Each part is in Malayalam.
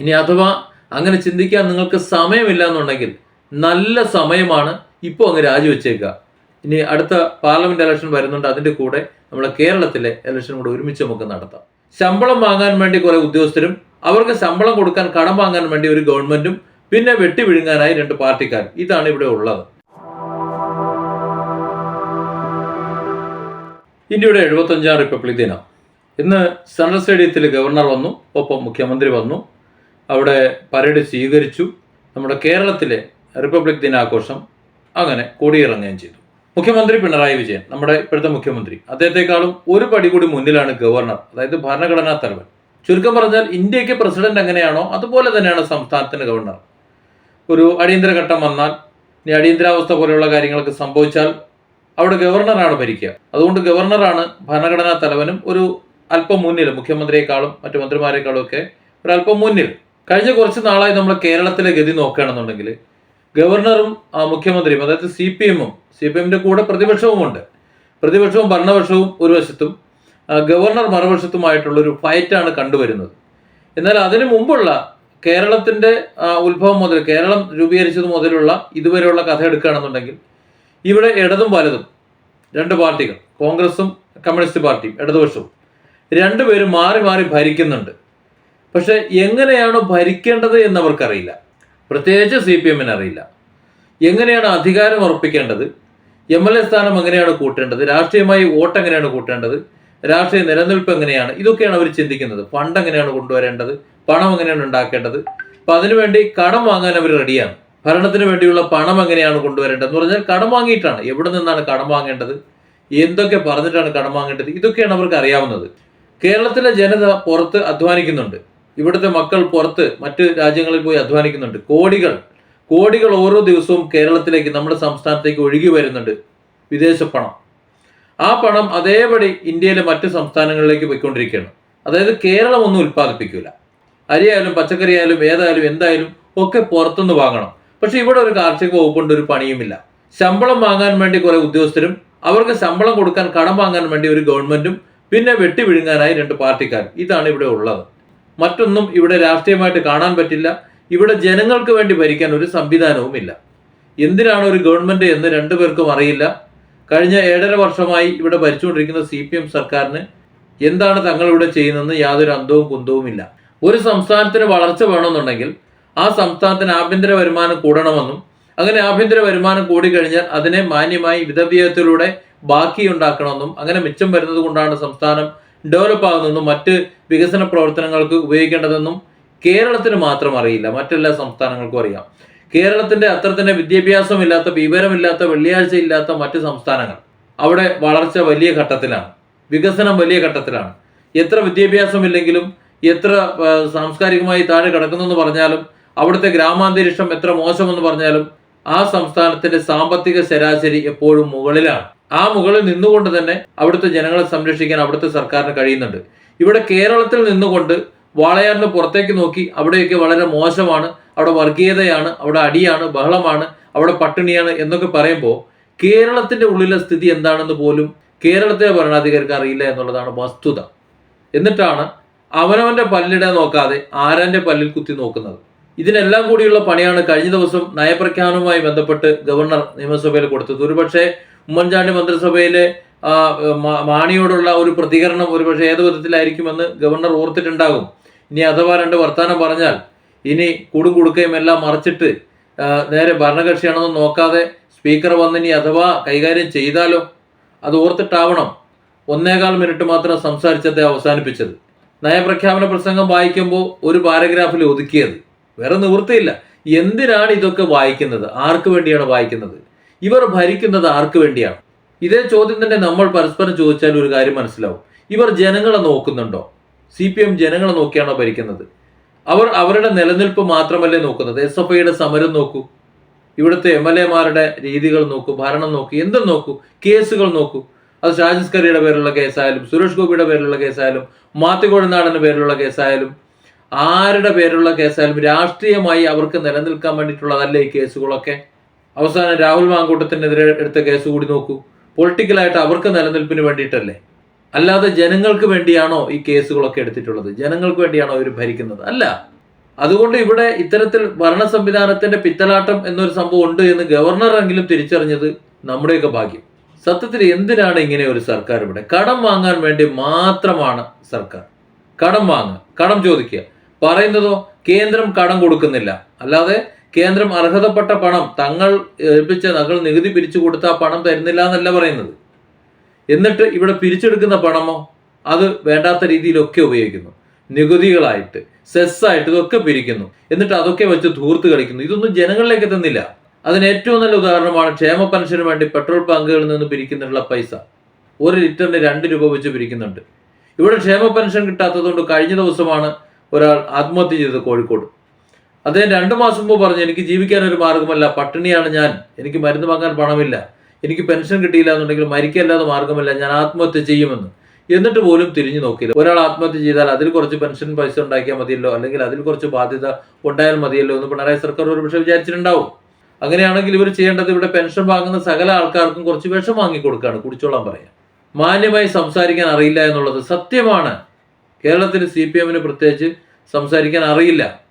ഇനി അഥവാ അങ്ങനെ ചിന്തിക്കാൻ നിങ്ങൾക്ക് സമയമില്ല എന്നുണ്ടെങ്കിൽ നല്ല സമയമാണ് ഇപ്പോൾ അങ്ങ് രാജിവെച്ചേക്കുക. ഇനി അടുത്ത പാർലമെന്റ് ഇലക്ഷൻ വരുന്നുണ്ട് അതിന്റെ കൂടെ നമ്മുടെ കേരളത്തിലെ ഇലക്ഷൻ കൂടെ ഒരുമിച്ച് നമുക്ക് നടത്താം. ശമ്പളം വാങ്ങാൻ വേണ്ടി കുറെ ഉദ്യോഗസ്ഥരും അവർക്ക് ശമ്പളം കൊടുക്കാൻ കടം വാങ്ങാൻ വേണ്ടി ഒരു ഗവൺമെന്റും പിന്നെ വെട്ടിവിഴുങ്ങാനായി രണ്ട് പാർട്ടിക്കാർ ഇതാണ് ഇവിടെ ഉള്ളത്. ഇന്ത്യയുടെ എഴുപത്തഞ്ചാം റിപ്പബ്ലിക് ദിനം. ഇന്ന് സെൻട്രൽ സ്റ്റേഡിയത്തിൽ ഗവർണർ വന്നു ഒപ്പം മുഖ്യമന്ത്രി വന്നു. അവിടെ പരേഡ് സ്വീകരിച്ചു. നമ്മുടെ കേരളത്തിലെ റിപ്പബ്ലിക് ദിനാഘോഷം അങ്ങനെ കൊടിയിറങ്ങുകയും ചെയ്തു. മുഖ്യമന്ത്രി പിണറായി വിജയൻ നമ്മുടെ ഇപ്പോഴത്തെ മുഖ്യമന്ത്രി അദ്ദേഹത്തെക്കാളും ഒരു പടി കൂടി മുന്നിലാണ് ഗവർണർ അതായത് ഭരണഘടനാ തലവൻ. ചുരുക്കം പറഞ്ഞാൽ ഇന്ത്യയ്ക്ക് പ്രസിഡന്റ് എങ്ങനെയാണോ അതുപോലെ തന്നെയാണ് സംസ്ഥാനത്തിന് ഗവർണർ. ഒരു അടിയന്തര ഘട്ടം വന്നാൽ ഇനി അടിയന്തരാവസ്ഥ പോലെയുള്ള കാര്യങ്ങളൊക്കെ സംഭവിച്ചാൽ അവിടെ ഗവർണറാണ് ഭരിക്കുക. അതുകൊണ്ട് ഗവർണറാണ് ഭരണഘടനാ തലവനും ഒരു അല്പം മുന്നിൽ മുഖ്യമന്ത്രിയെക്കാളും മറ്റു മന്ത്രിമാരെക്കാളും ഒക്കെ ഒരു അല്പം മുന്നിൽ. കഴിഞ്ഞ കുറച്ച് നാളായി നമ്മൾ കേരളത്തിലെ ഗതി നോക്കുകയാണെന്നുണ്ടെങ്കിൽ ഗവർണറും മുഖ്യമന്ത്രിയും അതായത് സി പി എമ്മും സി പി എമ്മിന്റെ കൂടെ പ്രതിപക്ഷവുമുണ്ട്. പ്രതിപക്ഷവും ഭരണപക്ഷവും ഒരു വശത്തും ഗവർണർ മറുവശത്തുമായിട്ടുള്ളൊരു ഫൈറ്റാണ് കണ്ടുവരുന്നത്. എന്നാൽ അതിനു മുമ്പുള്ള കേരളത്തിന്റെ ആ, ഉത്ഭവം മുതൽ കേരളം രൂപീകരിച്ചത് മുതലുള്ള ഇതുവരെയുള്ള കഥ എടുക്കുകയാണെന്നുണ്ടെങ്കിൽ ഇവിടെ ഇടതും വലതും രണ്ട് പാർട്ടികൾ കോൺഗ്രസും കമ്മ്യൂണിസ്റ്റ് പാർട്ടിയും ഇടതുപക്ഷവും രണ്ടുപേരും മാറി മാറി ഭരിക്കുന്നുണ്ട്. പക്ഷെ എങ്ങനെയാണ് ഭരിക്കേണ്ടത് എന്നവർക്കറിയില്ല. പ്രത്യേകിച്ച് സി പി എമ്മിന് അറിയില്ല എങ്ങനെയാണ് അധികാരം ഉറപ്പിക്കേണ്ടത്? എം എൽ എ സ്ഥാനം എങ്ങനെയാണ് കൂട്ടേണ്ടത്? രാഷ്ട്രീയമായി വോട്ട് എങ്ങനെയാണ് കൂട്ടേണ്ടത്? രാഷ്ട്രീയ നിലനിൽപ്പ് എങ്ങനെയാണ്? ഇതൊക്കെയാണ് അവർ ചിന്തിക്കുന്നത്. ഫണ്ട് എങ്ങനെയാണ് കൊണ്ടുവരേണ്ടത്? പണം എങ്ങനെയാണ് ഉണ്ടാക്കേണ്ടത്? അപ്പൊ അതിനുവേണ്ടി കടം വാങ്ങാൻ അവർ റെഡിയാണ്. ഭരണത്തിന് വേണ്ടിയുള്ള പണം എങ്ങനെയാണ് കൊണ്ടുവരേണ്ടത് എന്ന് പറഞ്ഞാൽ കടം വാങ്ങിയിട്ടാണ്. എവിടെ നിന്നാണ് കടം വാങ്ങേണ്ടത്? എന്തൊക്കെ പറഞ്ഞിട്ടാണ് കടം വാങ്ങേണ്ടത്? ഇതൊക്കെയാണ് അവർക്ക് അറിയാവുന്നത്. കേരളത്തിലെ ജനത പുറത്ത് അധ്വാനിക്കുന്നുണ്ട്. ഇവിടുത്തെ മക്കൾ പുറത്ത് മറ്റ് രാജ്യങ്ങളിൽ പോയി അധ്വാനിക്കുന്നുണ്ട്. കോടികൾ കോടികൾ ഓരോ ദിവസവും കേരളത്തിലേക്ക് നമ്മുടെ സംസ്ഥാനത്തേക്ക് ഒഴുകി വരുന്നുണ്ട് വിദേശ പണം. ആ പണം അതേപടി ഇന്ത്യയിലെ മറ്റ് സംസ്ഥാനങ്ങളിലേക്ക് പോയിക്കൊണ്ടിരിക്കുകയാണ്. അതായത് കേരളം ഒന്നും ഉൽപ്പാദിപ്പിക്കില്ല അരിയായാലും പച്ചക്കറി ആയാലും ഏതായാലും എന്തായാലും ഒക്കെ പുറത്തുനിന്ന് വാങ്ങണം. പക്ഷെ ഇവിടെ ഒരു കാർഷിക വകുപ്പുണ്ട് ഒരു പണിയുമില്ല. ശമ്പളം വാങ്ങാൻ വേണ്ടി കുറെ ഉദ്യോഗസ്ഥരും അവർക്ക് ശമ്പളം കൊടുക്കാൻ കടം വാങ്ങാൻ വേണ്ടി ഒരു ഗവൺമെന്റും പിന്നെ വെട്ടി വിഴുങ്ങാനായി രണ്ട് പാർട്ടിക്കാരും. ഇതാണ് ഇവിടെ ഉള്ളത്. മറ്റൊന്നും ഇവിടെ രാഷ്ട്രീയമായിട്ട് കാണാൻ പറ്റില്ല. ഇവിടെ ജനങ്ങൾക്ക് വേണ്ടി ഭരിക്കാൻ ഒരു സംവിധാനവുമില്ല. എന്തിനാണ് ഒരു ഗവൺമെന്റ് എന്ന് രണ്ടുപേർക്കും അറിയില്ല. കഴിഞ്ഞ ഏഴര വർഷമായി ഇവിടെ ഭരിച്ചുകൊണ്ടിരിക്കുന്ന സി പി എം സർക്കാരിന് എന്താണ് തങ്ങൾ ഇവിടെ ചെയ്യുന്നതെന്ന് യാതൊരു അന്തവും കുന്തവുമില്ല. ഒരു സംസ്ഥാനത്തിന് വളർച്ച വേണമെന്നുണ്ടെങ്കിൽ ആ സംസ്ഥാനത്തിന് ആഭ്യന്തര വരുമാനം കൂടണമെന്നും അങ്ങനെ ആഭ്യന്തര വരുമാനം കൂടിക്കഴിഞ്ഞാൽ അതിനെ മാന്യമായി വിധവ്യയത്തിലൂടെ ബാക്കി ഉണ്ടാക്കണമെന്നും അങ്ങനെ മിച്ചം വരുന്നത് കൊണ്ടാണ് സംസ്ഥാനം ഡെവലപ്പ് ആകുന്നതെന്നും മറ്റ് വികസന പ്രവർത്തനങ്ങൾക്ക് ഉപയോഗിക്കേണ്ടതെന്നും കേരളത്തിന് മാത്രം അറിയില്ല. മറ്റെല്ലാ സംസ്ഥാനങ്ങൾക്കും അറിയാം. കേരളത്തിന്റെ അത്ര തന്നെ വിദ്യാഭ്യാസമില്ലാത്ത വിവരമില്ലാത്ത വെള്ളിയാഴ്ച ഇല്ലാത്ത മറ്റ് സംസ്ഥാനങ്ങൾ അവിടെ വളർച്ച വലിയ ഘട്ടത്തിലാണ്. വികസനം വലിയ ഘട്ടത്തിലാണ്. എത്ര വിദ്യാഭ്യാസമില്ലെങ്കിലും എത്ര സാംസ്കാരികമായി താഴെ കിടക്കുന്നെന്ന് പറഞ്ഞാലും അവിടുത്തെ ഗ്രാമാന്തരീക്ഷം എത്ര മോശമെന്ന് പറഞ്ഞാലും ആ സംസ്ഥാനത്തിന്റെ സാമ്പത്തിക ശരാശരി എപ്പോഴും മുകളിലാണ്. ആ മുകളിൽ നിന്നുകൊണ്ട് തന്നെ അവിടുത്തെ ജനങ്ങളെ സംരക്ഷിക്കാൻ അവിടുത്തെ സർക്കാരിന് കഴിയുന്നുണ്ട്. ഇവിടെ കേരളത്തിൽ നിന്നുകൊണ്ട് വാളയാറിന് പുറത്തേക്ക് നോക്കി അവിടെയൊക്കെ വളരെ മോശമാണ്. അവിടെ വർഗീയതയാണ് അവിടെ അടിയാണ് ബഹളമാണ് അവിടെ പട്ടിണിയാണ് എന്നൊക്കെ പറയുമ്പോൾ കേരളത്തിന്റെ ഉള്ളിലെ സ്ഥിതി എന്താണെന്ന് പോലും കേരളത്തിലെ ഭരണാധികാരിക്ക് അറിയില്ല എന്നുള്ളതാണ് വസ്തുത. എന്നിട്ടാണ് അവനവന്റെ പല്ലിടാൻ നോക്കാതെ ആരാന്റെ പല്ലിൽ കുത്തി നോക്കുന്നത്. ഇതിനെല്ലാം കൂടിയുള്ള പണിയാണ് കഴിഞ്ഞ ദിവസം നയപ്രഖ്യാപനവുമായി ബന്ധപ്പെട്ട് ഗവർണർ നിയമസഭയിൽ കൊടുത്തത്. ഒരുപക്ഷെ ഉമ്മൻചാണ്ടി മന്ത്രിസഭയിലെ മാണിയോടുള്ള ഒരു പ്രതികരണം ഒരുപക്ഷെ ഏത് വിധത്തിലായിരിക്കുമെന്ന് ഗവർണർ ഓർത്തിട്ടുണ്ടാകും. ഇനി അഥവാ രണ്ട് വർത്താനം പറഞ്ഞാൽ ഇനി കൂടും കുടുക്കയും എല്ലാം മറിച്ചിട്ട് നേരെ ഭരണകക്ഷിയാണെന്ന് നോക്കാതെ സ്പീക്കർ വന്ന് ഇനി അഥവാ കൈകാര്യം ചെയ്താലോ? അത് ഓർത്തിട്ടാവണം ഒന്നേകാൽ മിനിറ്റ് മാത്രം സംസാരിച്ചത് അവസാനിപ്പിച്ചത്. നയപ്രഖ്യാപന പ്രസംഗം വായിക്കുമ്പോൾ ഒരു പാരഗ്രാഫിൽ ഒതുക്കിയത്. വേറെ നിവൃത്തിയില്ല. എന്തിനാണ് ഇതൊക്കെ വായിക്കുന്നത്? ആർക്ക് വേണ്ടിയാണ് വായിക്കുന്നത്? ഇവർ ഭരിക്കുന്നത് ആർക്ക് വേണ്ടിയാണ്? ഇതേ ചോദ്യം തന്നെ നമ്മൾ പരസ്പരം ചോദിച്ചാൽ ഒരു കാര്യം മനസ്സിലാവും. ഇവർ ജനങ്ങളെ നോക്കുന്നുണ്ടോ? സി പി എം ജനങ്ങളെ നോക്കിയാണോ ഭരിക്കുന്നത്? അവർ അവരുടെ നിലനിൽപ്പ് മാത്രമല്ലേ നോക്കുന്നത്? എസ് എഫ് ഐയുടെ സമരം നോക്കൂ. ഇവിടുത്തെ എം എൽ എമാരുടെ രീതികൾ നോക്കൂ ഭരണം നോക്കൂ എന്തും നോക്കൂ കേസുകൾ നോക്കൂ. അത് ഷാജിസ് കറിയുടെ പേരിലുള്ള കേസായാലും സുരേഷ് ഗോപിയുടെ പേരിലുള്ള കേസായാലും മാത്യു കോഴിനാടന്റെ പേരിലുള്ള കേസായാലും ആരുടെ പേരിലുള്ള കേസായാലും രാഷ്ട്രീയമായി അവർക്ക് നിലനിൽക്കാൻ വേണ്ടിയിട്ടുള്ളതല്ലേ ഈ കേസുകളൊക്കെ? അവസാനം രാഹുൽ മാങ്കൂട്ടത്തിനെതിരെ എടുത്ത കേസ് കൂടി നോക്കൂ. പൊളിറ്റിക്കലായിട്ട് അവർക്ക് നിലനിൽപ്പിന് വേണ്ടിയിട്ടല്ലേ? അല്ലാതെ ജനങ്ങൾക്ക് വേണ്ടിയാണോ ഈ കേസുകളൊക്കെ എടുത്തിട്ടുള്ളത്? ജനങ്ങൾക്ക് വേണ്ടിയാണോ ഇവർ ഭരിക്കുന്നത്? അല്ല. അതുകൊണ്ട് ഇവിടെ ഇത്തരത്തിൽ ഭരണ സംവിധാനത്തിന്റെ പിത്തലാട്ടം എന്നൊരു സംഭവം ഉണ്ട് എന്ന് ഗവർണറെങ്കിലും തിരിച്ചറിഞ്ഞത് നമ്മുടെയൊക്കെ ഭാഗ്യം. സത്യത്തിൽ എന്തിനാണ് ഇങ്ങനെ ഒരു സർക്കാർ ഇവിടെ? കടം വാങ്ങാൻ വേണ്ടി മാത്രമാണ് സർക്കാർ. കടം വാങ്ങുക കടം ചോദിക്കുക. പറയുന്നതോ കേന്ദ്രം കടം കൊടുക്കുന്നില്ല. അല്ലാതെ കേന്ദ്രം അർഹതപ്പെട്ട പണം തങ്ങൾ ഏൽപ്പിച്ച തങ്ങൾ നികുതി പിരിച്ചു കൊടുത്ത പണം തരുന്നില്ല എന്നല്ല പറയുന്നത്. എന്നിട്ട് ഇവിടെ പിരിച്ചെടുക്കുന്ന പണമോ? അത് വേണ്ടാത്ത രീതിയിലൊക്കെ ഉപയോഗിക്കുന്നു. നികുതികളായിട്ട് സെസ്സായിട്ട് ഇതൊക്കെ പിരിക്കുന്നു. എന്നിട്ട് അതൊക്കെ വെച്ച് ധൂർത്ത് കളിക്കുന്നു. ഇതൊന്നും ജനങ്ങളിലേക്ക് എത്തുന്നില്ല. അതിന് ഏറ്റവും നല്ല ഉദാഹരണമാണ് ക്ഷേമ പെൻഷന് വേണ്ടി പെട്രോൾ പങ്കുകളിൽ നിന്ന് പിരിക്കുന്നുള്ള പൈസ. ഒരു ലിറ്ററിന് രണ്ട് രൂപ വെച്ച് പിരിക്കുന്നുണ്ട്. ഇവിടെ ക്ഷേമ പെൻഷൻ കിട്ടാത്തതുകൊണ്ട് കഴിഞ്ഞ ദിവസമാണ് ഒരാൾ ആത്മഹത്യ ചെയ്തത് കോഴിക്കോട്. അദ്ദേഹം രണ്ട് മാസം മുമ്പ് പറഞ്ഞു എനിക്ക് ജീവിക്കാൻ ഒരു മാർഗമല്ല. പട്ടിണിയാണ് ഞാൻ. എനിക്ക് മരുന്ന് വാങ്ങാൻ പണമില്ല. എനിക്ക് പെൻഷൻ കിട്ടിയില്ല എന്നുണ്ടെങ്കിൽ മരിക്കല്ലാതെ മാർഗമല്ല. ഞാൻ ആത്മഹത്യ ചെയ്യുമെന്ന്. എന്നിട്ട് പോലും തിരിഞ്ഞു നോക്കിയില്ല. ഒരാൾ ആത്മഹത്യ ചെയ്താൽ അതിൽ കുറച്ച് പെൻഷൻ പൈസ ഉണ്ടാക്കിയാൽ മതിയല്ലോ? അല്ലെങ്കിൽ അതിൽ കുറച്ച് ബാധ്യത ഉണ്ടായാൽ മതിയല്ലോ എന്ന് പിണറായി സർക്കാർ ഒരു പക്ഷേ വിചാരിച്ചിട്ടുണ്ടാവും. അങ്ങനെയാണെങ്കിൽ ഇവർ ചെയ്യേണ്ടത് ഇവിടെ പെൻഷൻ വാങ്ങുന്ന സകല ആൾക്കാർക്കും കുറച്ച് വിഷം വാങ്ങി കൊടുക്കുകയാണ് കുടിച്ചോളാൻ പറയാം. മാന്യമായി സംസാരിക്കാൻ അറിയില്ല എന്നുള്ളത് സത്യമാണ്. കേരളത്തിൽ സി പി എമ്മിന് പ്രത്യേകിച്ച് സംസാരിക്കാൻ അറിയില്ല.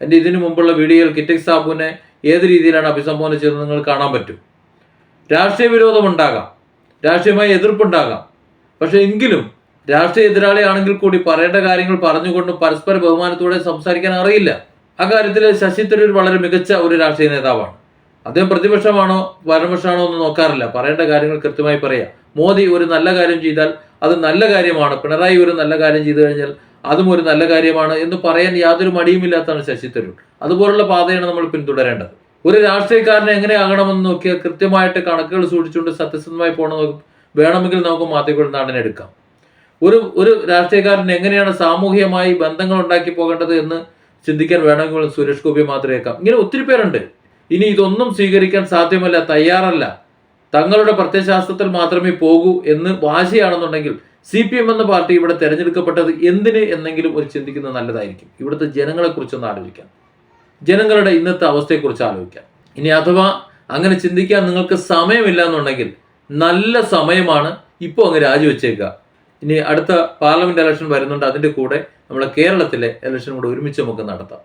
എന്റെ ഇതിനു മുമ്പുള്ള വീഡിയോയിൽ കിറ്റക് സാബുവിനെ ഏത് രീതിയിലാണ് അഭിസംബോധന ചെയ്തത് നിങ്ങൾ കാണാൻ പറ്റും. രാഷ്ട്രീയ വിരോധം ഉണ്ടാകാം. രാഷ്ട്രീയമായ എതിർപ്പുണ്ടാകാം പക്ഷെ എങ്കിലും രാഷ്ട്രീയ എതിരാളിയാണെങ്കിൽ കൂടി പറയേണ്ട കാര്യങ്ങൾ പറഞ്ഞുകൊണ്ടും പരസ്പര ബഹുമാനത്തോടെ സംസാരിക്കാൻ അറിയില്ല. അക്കാര്യത്തിൽ ശശി തരൂർ വളരെ മികച്ച ഒരു രാഷ്ട്രീയ നേതാവാണ്. അദ്ദേഹം പ്രതിപക്ഷമാണോ ഭരണപക്ഷമാണോ എന്ന് നോക്കാറില്ല. പറയേണ്ട കാര്യങ്ങൾ കൃത്യമായി പറയാം. മോദി ഒരു നല്ല കാര്യം ചെയ്താൽ അത് നല്ല കാര്യമാണ്. പിണറായി ഒരു നല്ല കാര്യം ചെയ്തു കഴിഞ്ഞാൽ അതും ഒരു നല്ല കാര്യമാണ് എന്ന് പറയാൻ യാതൊരു മടിയുമില്ലാത്താണ് ശശി തരൂർ. അതുപോലുള്ള പാതയാണ് നമ്മൾ പിന്തുടരേണ്ടത്. ഒരു രാഷ്ട്രീയക്കാരനെ എങ്ങനെ ആകണമെന്ന് നോക്കിയാൽ കൃത്യമായിട്ട് കണക്കുകൾ സൂക്ഷിച്ചുകൊണ്ട് സത്യസന്ധമായി പോകണം വേണമെങ്കിൽ നമുക്ക് മാധ്യമങ്ങളിൽ നാടിനെ എടുക്കാം. ഒരു ഒരു രാഷ്ട്രീയക്കാരൻ എങ്ങനെയാണ് സാമൂഹികമായി ബന്ധങ്ങൾ ഉണ്ടാക്കി പോകേണ്ടത് എന്ന് ചിന്തിക്കാൻ വേണമെങ്കിൽ സുരേഷ് ഗോപി മാത്രമേക്കാം ഇങ്ങനെ ഒത്തിരി പേരുണ്ട്. ഇനി ഇതൊന്നും സ്വീകരിക്കാൻ സാധ്യമല്ല തയ്യാറല്ല. തങ്ങളുടെ പ്രത്യയശാസ്ത്രത്തിൽ മാത്രമേ പോകൂ എന്ന് വാശിയാണെന്നുണ്ടെങ്കിൽ സി പി എം എന്ന പാർട്ടി ഇവിടെ തെരഞ്ഞെടുക്കപ്പെട്ടത് എന്തിന് എന്നെങ്കിലും ഒരു ചിന്തിക്കുന്നത് നല്ലതായിരിക്കും. ഇവിടുത്തെ ജനങ്ങളെക്കുറിച്ചൊന്ന് ആലോചിക്കാം. ജനങ്ങളുടെ ഇന്നത്തെ അവസ്ഥയെക്കുറിച്ച് ആലോചിക്കാം. ഇനി അഥവാ അങ്ങനെ ചിന്തിക്കാൻ നിങ്ങൾക്ക് സമയമില്ല എന്നുണ്ടെങ്കിൽ നല്ല സമയമാണ് ഇപ്പോൾ അങ്ങ് രാജിവെച്ചേക്കുക. ഇനി അടുത്ത പാർലമെന്റ് ഇലക്ഷൻ വരുന്നുണ്ട് അതിന്റെ കൂടെ നമ്മുടെ കേരളത്തിലെ ഇലക്ഷൻ കൂടെ ഒരുമിച്ച് നമുക്ക് നടത്താം.